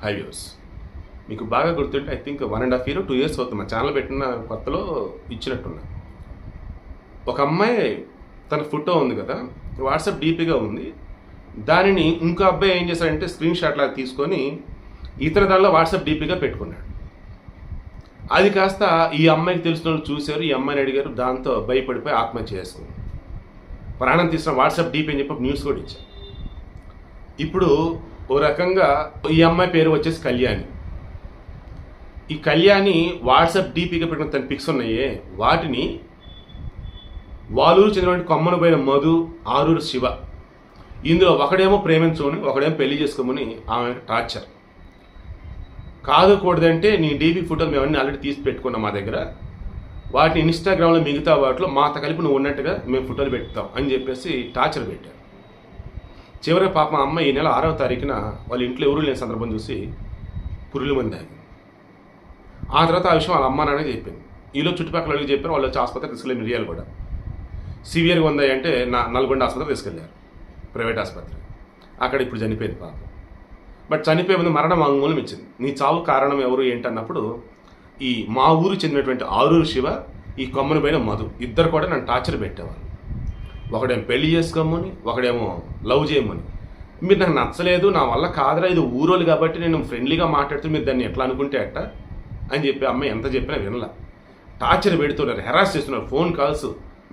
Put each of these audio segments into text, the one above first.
High views మీకు బాగా గుర్తుంటే I think one and half year two years అవుతుంది. మా ఛానల్ పెట్టిన కొత్తలో ఇచ్చినట్టున్నా. ఒక అమ్మాయి తన ఫోటో ఉంది కదా వాట్సాప్ డీపీగా ఉంది. దానిని ఇంకో అబ్బాయి ఏం చేశాడంటే స్క్రీన్ షాట్ లాగా తీసుకొని ఇతర దానిలో వాట్సాప్ డీపీగా పెట్టుకున్నాడు. అది కాస్త ఈ అమ్మాయికి తెలిసిన వాళ్ళు చూశారు ఈ అమ్మాయిని అడిగారు దాంతో భయపడిపోయి ఆత్మహత్య చేసుకుంది ప్రాణం తీసిన వాట్సాప్ డీపీ అని చెప్పి న్యూస్ కూడా ఇచ్చారు ఇప్పుడు ఓ రకంగా ఈ అమ్మాయి పేరు వచ్చేసి కళ్యాణి. ఈ కళ్యాణి వాట్సాప్ డీపీగా పెట్టిన తన పిక్స్ ఉన్నాయే వాటిని వాలూరు చెందినటువంటి కొమ్మను పోయిన మధు ఆరూరు శివ ఇందులో ఒకడేమో ప్రేమించుకొని ఒకడేమో పెళ్ళి చేసుకోమని ఆమె టార్చర్. కాదుకూడదంటే నీ డీపీ ఫోటోలు మేము అన్ని ఆల్రెడీ తీసి పెట్టుకున్నాం మా దగ్గర. వాటిని ఇన్స్టాగ్రామ్లో మిగతా వాటిలో మాత కలిపి నువ్వు ఉన్నట్టుగా మేము ఫోటోలు పెడతాం అని చెప్పేసి టార్చర్ పెట్టారు. చివరి పాప మా అమ్మ ఈ నెల ఆరవ తారీఖున వాళ్ళ ఇంట్లో ఎవరు లేని సందర్భం చూసి పురులు మంది ఆ తర్వాత ఆ విషయం వాళ్ళ అమ్మ నాన్న చెప్పింది ఈలో చుట్టుపక్కల అడిగి చెప్పారు వాళ్ళు వచ్చి ఆసుపత్రికి తీసుకెళ్ళి మిరియాలు కూడా. సివియర్గా ఉంది అంటే నా నల్గొండ ఆసుపత్రికి తీసుకెళ్ళారు ప్రైవేట్ ఆసుపత్రి. అక్కడ ఇప్పుడు చనిపోయింది పాప. బట్ చనిపోయే ముందు మరణ వాంగ్మూలం ఇచ్చింది. నీ చావు కారణం ఎవరు ఏంటన్నప్పుడు ఈ మా ఊరు చెందినటువంటి ఆరూరు శివ ఈ కొమ్మను పైన మధు. ఇద్దరు కూడా నన్ను టార్చర్ పెట్టేవాళ్ళు. ఒకడేమో పెళ్ళి చేసుకోమని ఒకడేమో లవ్ చేయమని. మీరు నాకు నచ్చలేదు నా వల్ల కాదురా ఇది ఊరోలు కాబట్టి నేను ఫ్రెండ్లీగా మాట్లాడుతూ మీరు దాన్ని ఎట్లా అనుకుంటే అట్ట అని చెప్పి అమ్మాయి ఎంత చెప్పినా వినలా. టార్చర్ పెడుతున్నారు హెరాస్ చేస్తున్నారు ఫోన్ కాల్స్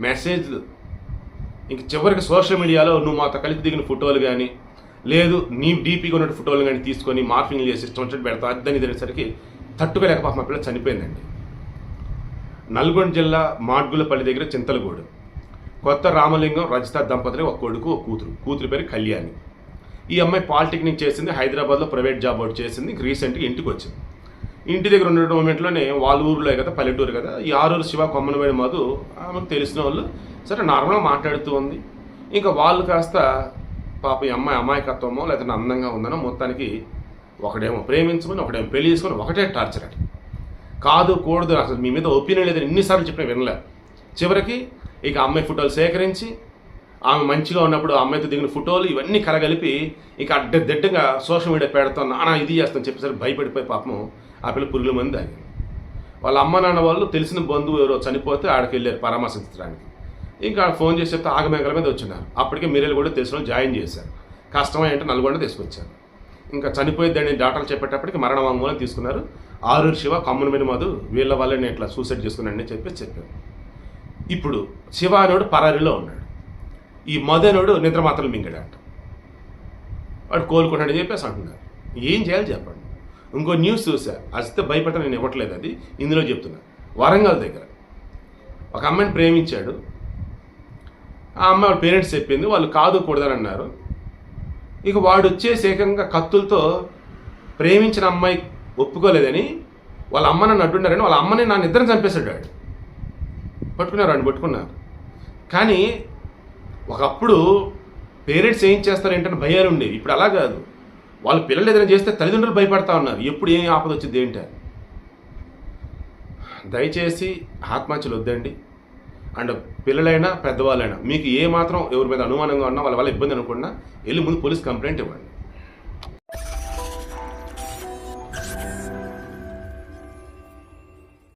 మెసేజ్లు. ఇంక చివరికి సోషల్ మీడియాలో నువ్వు మాతో కలిసి దిగిన ఫోటోలు కానీ లేదు నీ డీపీగా ఉన్న ఫోటోలు కానీ తీసుకొని మార్ఫింగ్ చేసి ఇష్టం వచ్చినట్టు పెడతా అద్దని తినేసరికి తట్టుకోలేక పాప మా పిల్ల చనిపోయిందండి. నల్గొండ జిల్లా మాడ్గులపల్లి దగ్గర చింతలగూడు. కొత్త రామలింగం రజిత దంపతులు ఒక కొడుకు ఒక కూతురు. కూతురు పేరు కళ్యాణి. ఈ అమ్మాయి పాలిటెక్నిక్ చేసింది హైదరాబాద్లో ప్రైవేట్ జాబ్ ఒకటి చేసింది రీసెంట్గా ఇంటికి వచ్చింది. ఇంటి దగ్గర ఉన్న మూమెంట్లోనే వాళ్ళ ఊరిలో కదా పల్లెటూరు కదా ఈ ఆరూరు శివ కొమ్మనమైన మధు ఆమెకు తెలిసిన వాళ్ళు సరే నార్మల్గా మాట్లాడుతూ ఉంది. ఇంకా వాళ్ళు కాస్త పాప ఈ అమ్మాయి అమాయకత్వమో లేదంటే అందంగా ఉందనో మొత్తానికి ఒకడేమో ప్రేమించుకొని ఒకడేమో పెళ్ళి చేసుకొని ఒకటే టార్చర్ అది. కాదు కూడదు అసలు మీ మీద ఒపీనియన్ లేదని ఎన్నిసార్లు చెప్పినా వినలే. చివరికి ఇక అమ్మాయి ఫోటోలు సేకరించి ఆమె మంచిగా ఉన్నప్పుడు ఆ అమ్మాయితో దిగిన ఫోటోలు ఇవన్నీ కలగలిపి ఇక అడ్డదిడ్డగా సోషల్ మీడియా పెడతాం నానా ఇది చేస్తాను చెప్పేసరికి భయపడిపోయి పాపం ఆ పిల్ల పురుగుల మంది ఆగింది వాళ్ళ అమ్మ నాన్న వాళ్ళు తెలిసిన బంధువు ఎవరో చనిపోతే ఆడికి వెళ్ళారు పరామర్శించడానికి. ఇంకా ఆడ ఫోన్ చేసి చెప్తే ఆగమేకల మీద వచ్చినారు. అప్పటికే మీరేలు కూడా తెలిసిన జాయిన్ చేశారు. కష్టమైంటే నల్గొండ తీసుకొచ్చారు. ఇంకా చనిపోయేదాన్ని డాక్టర్లు చెప్పేటప్పటికి మరణ వాంగ్మూలం తీసుకున్నారు. ఆరు శివ కమ్మున మీద మధు వీళ్ళ వల్ల నేను ఇట్లా సూసైడ్ చేసుకున్నాను అని చెప్పి చెప్పారు. ఇప్పుడు శివానుడు పరారిలో ఉన్నాడు. ఈ మదనుడు నిద్ర మాత్రం మింగాడంట. వాడు కోలుకున్నాడని చెప్పేసి అంటున్నారు. ఏం చేయాలి చెప్పండి. ఇంకో న్యూస్ చూసా. అస్తే భయపడతా నేను ఇవ్వట్లేదు అది. ఇందులో చెప్తున్నా. వరంగల్ దగ్గర ఒక అమ్మాయిని ప్రేమించాడు. ఆ అమ్మాయి వాళ్ళ పేరెంట్స్ చెప్పింది. వాళ్ళు కాదు కూడదని అన్నారు. ఇక వాడు వచ్చేసి ఏకంగా కత్తులతో ప్రేమించిన అమ్మాయి ఒప్పుకోలేదని వాళ్ళ అమ్మ నన్ను అడ్డున్నారని వాళ్ళ అమ్మని నా నిద్రని చంపేశాడు వాడు. పట్టుకున్నారు వాడిని పట్టుకున్నారు. కానీ ఒకప్పుడు పేరెంట్స్ ఏం చేస్తారు ఏంటంటే భయాలు ఉండేవి ఇప్పుడు అలా కాదు. వాళ్ళు పిల్లలు ఏదైనా చేస్తే తల్లిదండ్రులు భయపడతా ఉన్నారు. ఎప్పుడు ఏం ఆపద వచ్చింది ఏంటి దయచేసి ఆత్మహత్యలు వద్దండి. అండ్ పిల్లలైనా పెద్దవాళ్ళైనా మీకు ఏ మాత్రం ఎవరి మీద అనుమానంగా ఉన్నా వాళ్ళ వల్ల ఇబ్బంది అనుకున్నా వెళ్ళి ముందు పోలీస్ కంప్లైంట్ ఇవ్వండి.